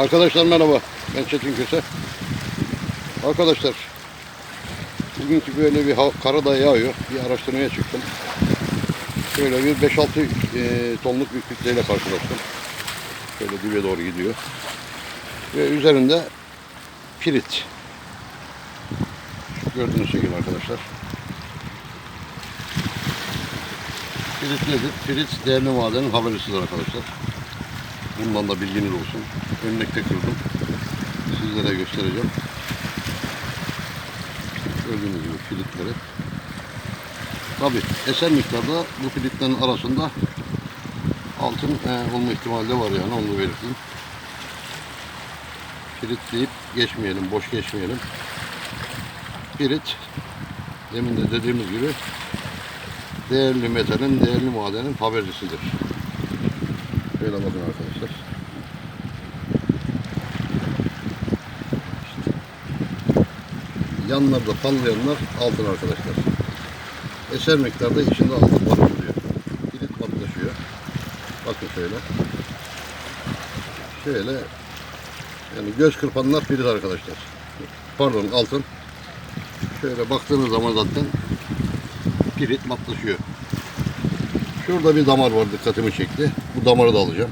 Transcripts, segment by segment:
Arkadaşlar merhaba. Ben Çetin Köse. Arkadaşlar bugünkü böyle bir karada yağıyor. Bir araştırmaya çıktım. Şöyle bir 5-6 e, tonluk bir kütleyle karşılaştım. Şöyle dibe doğru gidiyor. Ve üzerinde pirit. Gördüğünüz şekilde arkadaşlar. Pirit nedir? Pirit değerli madenin habercisidir arkadaşlar. Bundan da bilginiz olsun. Örnekte kırdım. Sizlere göstereceğim. Gördüğünüz gibi filitleri. Tabi eser miktarda bu filitlerin arasında altın e, olma ihtimali de var yani onu belirteyim. Filit deyip geçmeyelim, boş geçmeyelim. Filit demin de dediğimiz gibi değerli metalin, değerli madenin habercisidir. Şöyle bakın arkadaşlar. Yanlarda parlayanlar altın arkadaşlar. Eser miktarda içinde altın barındırıyor. Kilit patlaşıyor. Bakın şöyle. Şöyle yani göz kırpanlar pirit arkadaşlar. Pardon altın. Şöyle baktığınız zaman zaten pirit matlaşıyor. Şurada bir damar var dikkatimi çekti. Bu damarı da alacağım.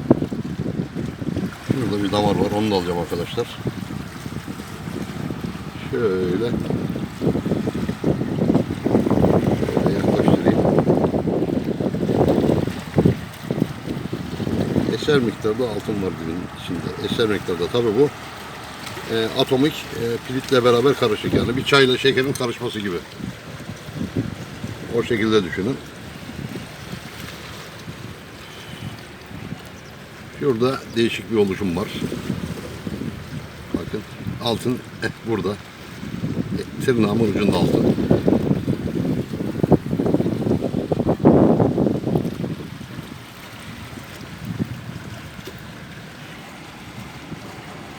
Şurada bir damar var onu da alacağım arkadaşlar. Şöyle. Eser miktarda altın var dibin içinde. Eser miktarda tabi bu e, atomik e, piritle beraber karışık yani bir çayla şekerin karışması gibi. O şekilde düşünün. Şurada değişik bir oluşum var. Bakın altın eh, burada. Eh, Tırnağımın ucunda altın.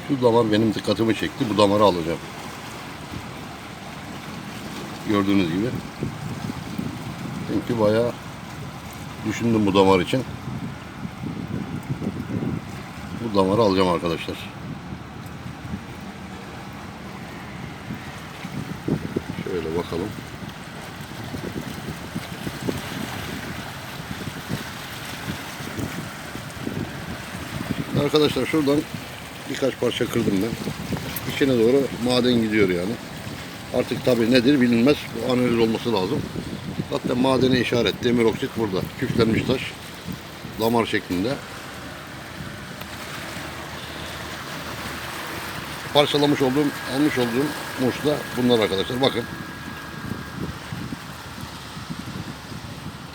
Şu damar benim dikkatimi çekti. Bu damarı alacağım. Gördüğünüz gibi. Çünkü bayağı düşündüm bu damar için. Bu damarı alacağım arkadaşlar. Şöyle bakalım. Arkadaşlar şuradan birkaç parça kırdım ben. İçine doğru maden gidiyor yani. Artık tabi nedir bilinmez. Bu analiz olması lazım. Zaten madene işaret. Demir oksit burada. Küflenmiş taş. Damar şeklinde. Parçalamış olduğum, almış olduğum muşla bunlar arkadaşlar. Bakın.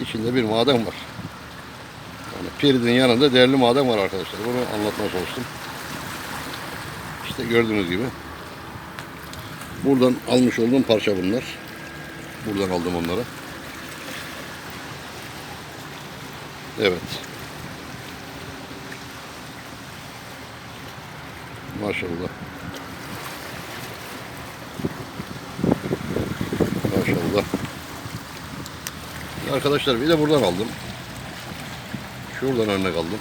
İçinde bir maden var. Yani piridin yanında değerli maden var arkadaşlar. Bunu anlatmaya çalıştım. İşte gördüğünüz gibi. Buradan almış olduğum parça bunlar. Buradan aldım onları. Evet. Maşallah. Maşallah. Arkadaşlar bir de buradan aldım. Şuradan örnek aldım.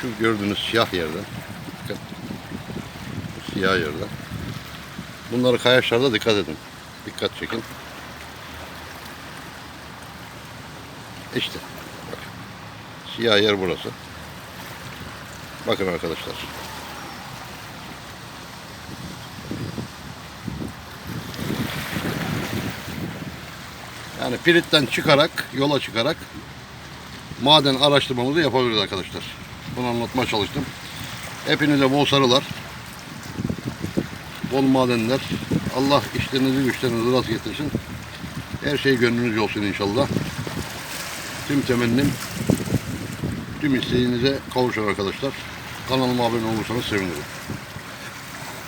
Şu gördüğünüz siyah yerden. Dikkat. Bu siyah yerden. Bunları kayaçlarda dikkat edin. Dikkat çekin. İşte. Bak. Siyah yer burası. Bakın arkadaşlar. Yani piritten çıkarak, yola çıkarak maden araştırmamızı yapabiliriz arkadaşlar. Bunu anlatmaya çalıştım. Hepinize bol sarılar. Bol madenler. Allah işlerinizi güçlerinizi rast getirsin. Her şey gönlünüzce olsun inşallah. Tüm temennim tüm isteğinize kavuşun arkadaşlar. Kanalıma abone olursanız sevinirim.